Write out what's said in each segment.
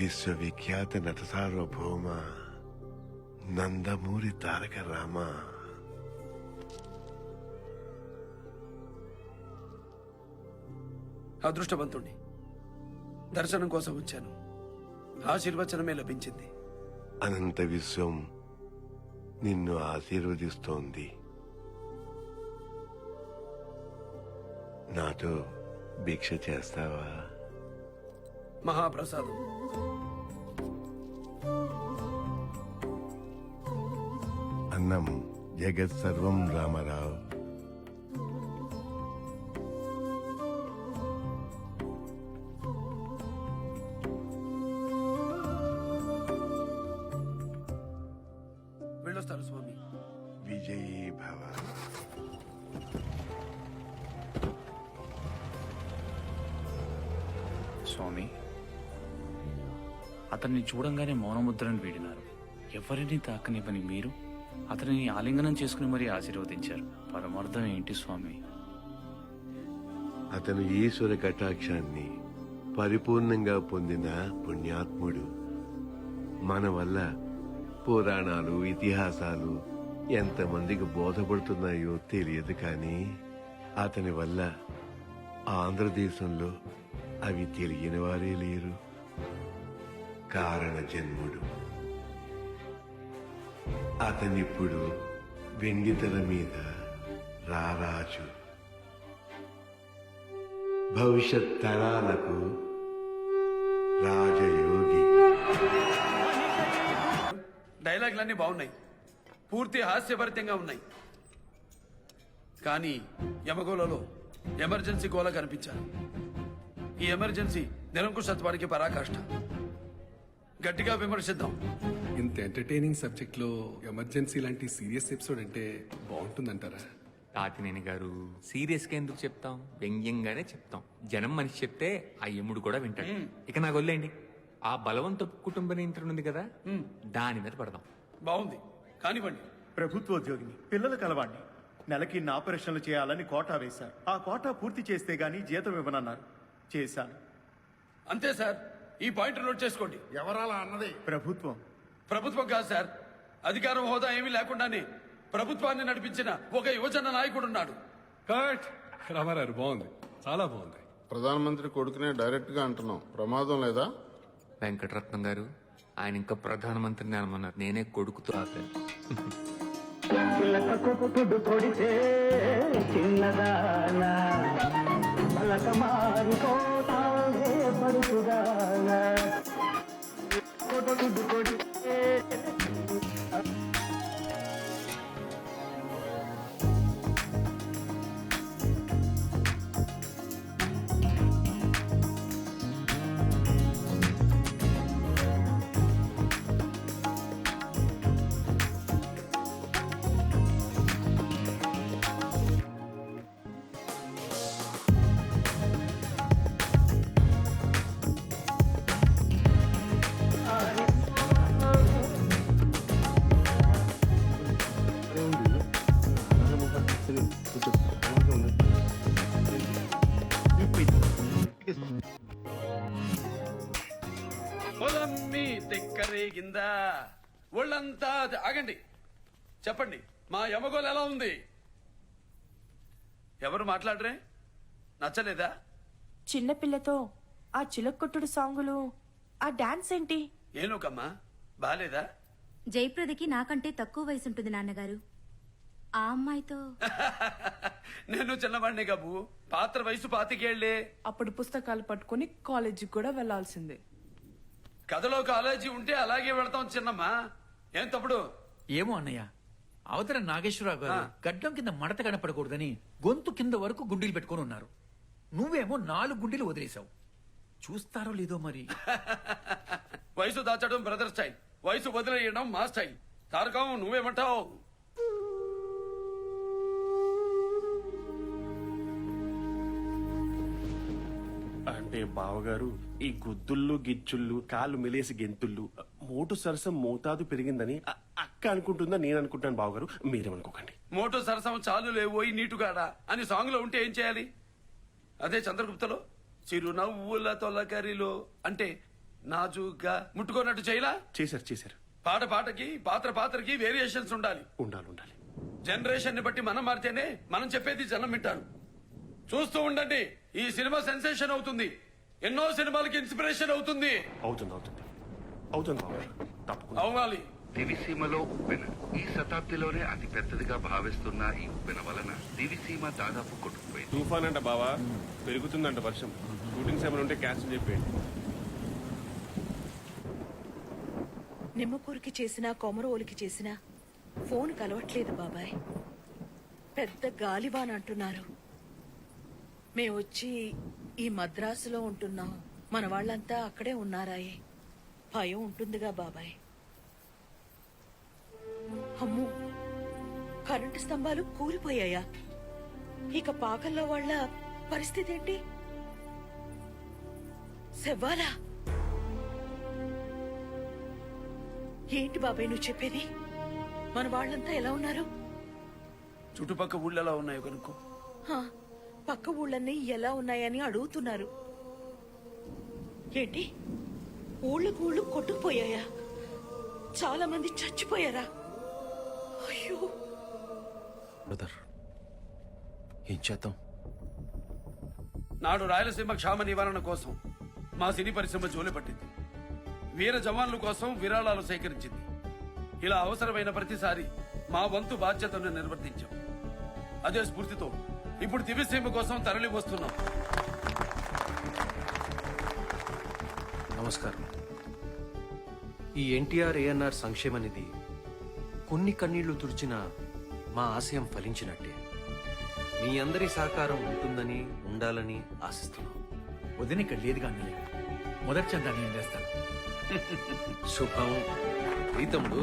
విశ్వవిఖ్యాత నట సార్వభౌమ నందమూరి తారక రామ. అదృష్టవంతుణ్ణి. దర్శనం కోసం వచ్చాను. ఆశీర్వచనమే లభించింది. అనంత విశ్వం నిన్ను ఆశీర్వదిస్తోంది. నాతో భిక్ష చేస్తావా? మహాప్రసాదం. అన్నం జగత్ సర్వం రామారావు. వెళ్ళొస్తాను స్వామి. విజయీ భవ. స్వామి అతన్ని చూడంగానే మౌనముద్రను వీడినారు. ఎవరిని తాకనివ్వని మీరు? అతనిని ఆలింగనం చేసుకుని మరీ ఆశీర్వదించారు. పరమార్థం ఏంటి స్వామి? అతను ఈశ్వర కటాక్షాన్ని పరిపూర్ణంగా పొందిన పుణ్యాత్ముడు. మన వల్ల పురాణాలు ఇతిహాసాలు ఎంతమందికి బోధపడుతున్నాయో తెలియదు కానీ అతని వల్ల ఆంధ్రదేశంలో అవి తెలియని వారే లేరు. కారణ జన్ముడు అతనిప్పుడు వెండితెర మీద రారాజు. భవిష్యత్ తరాలకు రాజయోగి. డైలాగులన్నీ బాగున్నాయి. పూర్తి హాస్యభరితంగా ఉన్నాయి. కానీ యమగోళలో ఎమర్జెన్సీ గోళ కనిపించారు. ఈ ఎమర్జెన్సీ నిరంకుశత్వానికి పరాకాష్ట. గట్టిగా విమర్శిద్దాం. ఇంత ఎంటర్టైనింగ్ సబ్జెక్ట్లో ఎమర్జెన్సీ లాంటి సీరియస్ ఎపిసోడ్ అంటే బాగుంటుందంటారా? తాతినేని గారు సీరియస్గా ఎందుకు చెప్తాం? వ్యంగ్యంగానే చెప్తాం. జనం మనిషి చెప్తే ఆ యముడు కూడా వింటాడు. ఇక నాకు వదిలేండి ఆ బలవంత కుటుంబ నియంత్రణ ఉంది కదా? దాని మీద పడదాం. బాగుంది. కానివ్వండి. ప్రభుత్వోద్యోగిని పిల్లల కలవాణ్ణి నెలకి ఇన్ని ఆపరేషన్లు చేయాలని కోటా వేశారు. ఆ కోటా పూర్తి చేస్తే గానీ జీతం ఇవ్వనన్నారు. చేశాను. అంతే సార్. ఈ పాయింట్ నోట్ చేసుకోండి. ఎవరాలా అన్నది? ప్రభుత్వం. ప్రభుత్వం కాదు సార్. అధికారం హోదా ఏమీ లేకుండానే ప్రభుత్వాన్ని నడిపించిన ఒక యువజన నాయకుడున్నాడు కట్. రామారావు బాగుంది. చాలా బాగుంది. ప్రధానమంత్రి కొడుకునే డైరెక్ట్గా అంటున్నాం. ప్రమాదం లేదా? వెంకటరత్నం గారు ఆయన ఇంకా ప్రధానమంత్రిని అనమన్నారు. నేనే కొడుకుతో ఆపాను. కొడితే చిన్నదానా. పలక మారిపోతావే పడుకుదానా కొట్టుడు కొడితే ఒళ్ళంతా ఆగండి. చెప్పండి. మా యమగోలు ఎలా ఉంది? ఎవరు మాట్లాడరే? నచ్చలేదా? చిన్నపిల్లతో ఆ చిలక్కొట్టుడు సాంగులు ఆ డాన్స్ ఏంటి? ఏనుకమ్మా బాలేదా? జయప్రదకి నాకంటే తక్కువ వయసు ఉంటుంది నాన్నగారు. ఆ అమ్మాయితో. నేను చిన్నవాడిని కబు. పాత్ర వయసు పాతికేళ్ళే. అప్పుడు పుస్తకాలు పట్టుకుని కాలేజీకి కూడా వెళ్ళాల్సిందే కథలో కాలేజీ ఉంటే అలాగే వెళ్తాం చిన్నమ్మా. ఏం తప్పుడు ఏమో అన్నయ్య. అవతల నాగేశ్వరరావు గారు గడ్డం కింద మడత కనపడకూడదని గొంతు కింద వరకు గుండీలు పెట్టుకొని ఉన్నారు. నువ్వేమో నాలుగు గుండీలు వదిలేశావు. చూస్తారో లేదో మరి. వయసు దాచడం బ్రదర్ స్టైల్. వయసు వదిలేయడం మా స్టైల్. తారకం నువ్వేమంటావు? అంటే బావగారు ఈ గుద్దుళ్ళు గిచ్చుళ్ళు కాళ్ళు మెలేసి గెంతుళ్ళు మోటు సరసం మోతాదు పెరిగిందని అ- అక్క అనుకుంటుందా నేను అనుకుంటాను బావగారు మీరేమనుకోకండి మోటో సరసం చాలు లేవోయి నీటుగాడా అని సాంగ్లో ఉంటే ఏం చేయాలి? అదే చంద్రగుప్తలో చిరునవ్వుల తొలకరిలో అంటే నాజుగ్గా ముట్టుకున్నట్టు చేయలా? చేశారు చేశారు. పాట పాటకి పాత్ర పాత్రకి వేరియేషన్స్ ఉండాలి. ఉండాలి ఉండాలి. జనరేషన్ని బట్టి మనం మారితేనే మనం చెప్పేది జనం వింటారు. చూస్తూ ఉండండి ఈ సినిమా సెన్సేషన్ అవుతుంది. ఎన్నో సినిమాలకి ఇన్స్పిరేషన్ అవుతుంది. అవుతుంది అవుతుంది. అవుతుంది తప్పకుండా. అవ్వాలి దివిసీమలో ఉప్పెన ఈ శతాబ్దిలోనే అతి పెద్దదిగా భావిస్తున్న ఈ ఉప్పెన వలన దివిసీమ దాదాపు కొట్టుకుపోయింది. తుఫాన్ అంట బావా. పెరుగుతుందంట వర్షం. షూటింగ్స్ ఏమైనా ఉంటే క్యాన్సిల్ చెప్పేయండి. నిమ్మకూరికి చేసిన కొమరవోలికి చేసిన ఫోన్ కలవట్లేదు బాబాయ్. పెద్ద గాలివాన అంటున్నారు. మేము వచ్చి ఈ మద్రాసులో ఉంటున్నాం మన వాళ్ళంతా అక్కడే ఉన్నారాయే. భయం ఉంటుందిగా బాబాయ్. అమ్ము కరెంటు స్తంభాలు కూలిపోయాయా? ఇక పాకల్లో వాళ్ళ పరిస్థితి ఏంటి? సెవ్వాలా ఏంటి బాబాయ్ నువ్వు చెప్పేది? మన వాళ్ళంతా ఎలా ఉన్నారు? చుట్టుపక్క ఊళ్ళలో ఉన్నాయో కనుక్కో. హా, పక్క ఊళ్ళన్నీ ఎలా ఉన్నాయని అడుగుతున్నారు. ఏంటి? ఊళ్ళకు ఊళ్ళు కొట్టుకుపోయాయా? చాలా మంది చచ్చిపోయారా? అయ్యో! బ్రదర్ ఏం చేద్దాం? నాడు రాయలసీమ క్షామ నివారణ కోసం మా సినీ పరిశ్రమ జోలి పట్టింది. వీర జవాన్ల కోసం విరాళాలు సేకరించింది. ఇలా అవసరమైన ప్రతిసారి మా వంతు బాధ్యతను నిర్వర్తించాం. అదే స్ఫూర్తితో ఇప్పుడు దివ్యసీమ కోసం తరలి వస్తున్నాం. నమస్కారం. ఈ ఎన్టీఆర్ ఏఎన్ఆర్ సంక్షేమ నిధి కొన్ని కన్నీళ్ళు తుడిచిన మా ఆశయం ఫలించినట్టే. మీ అందరి సహకారం ఉంటుందని ఉండాలని ఆశిస్తున్నాం. వదిన ఇక్కడ లేదుగా అన్నయ్య మొదటి చందా నేను చేస్తాను? శుభం. ప్రీతముడు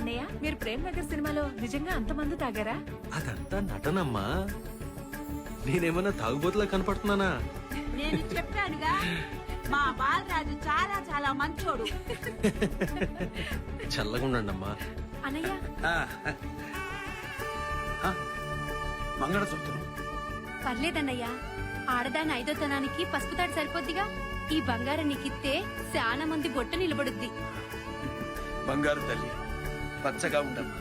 అన్నయ్య మీరు ప్రేమ్ నగర్ సినిమాలో నిజంగా అంతమంది తాగారా? అదంతా నటనమ్మా. నేనేమన్నా తాగుబోతులా కనపడుతున్నానా? నేను చెప్పానుగా మా బాలరాజు చాలా చాలా మంచోడు. చల్లగుండమ్మా అన్నయ్య. మంగళసూత్రం పర్లేదన్నయ్య ఆడదాని ఐదోతనానికి పసుపు తాడు సరిపోద్దిగా? ఈ బంగారం నీకిస్తే చాలా మంది బొట్ట నిలబడుద్ది. బంగారు తల్లి. పచ్చగా ఉండమ్మా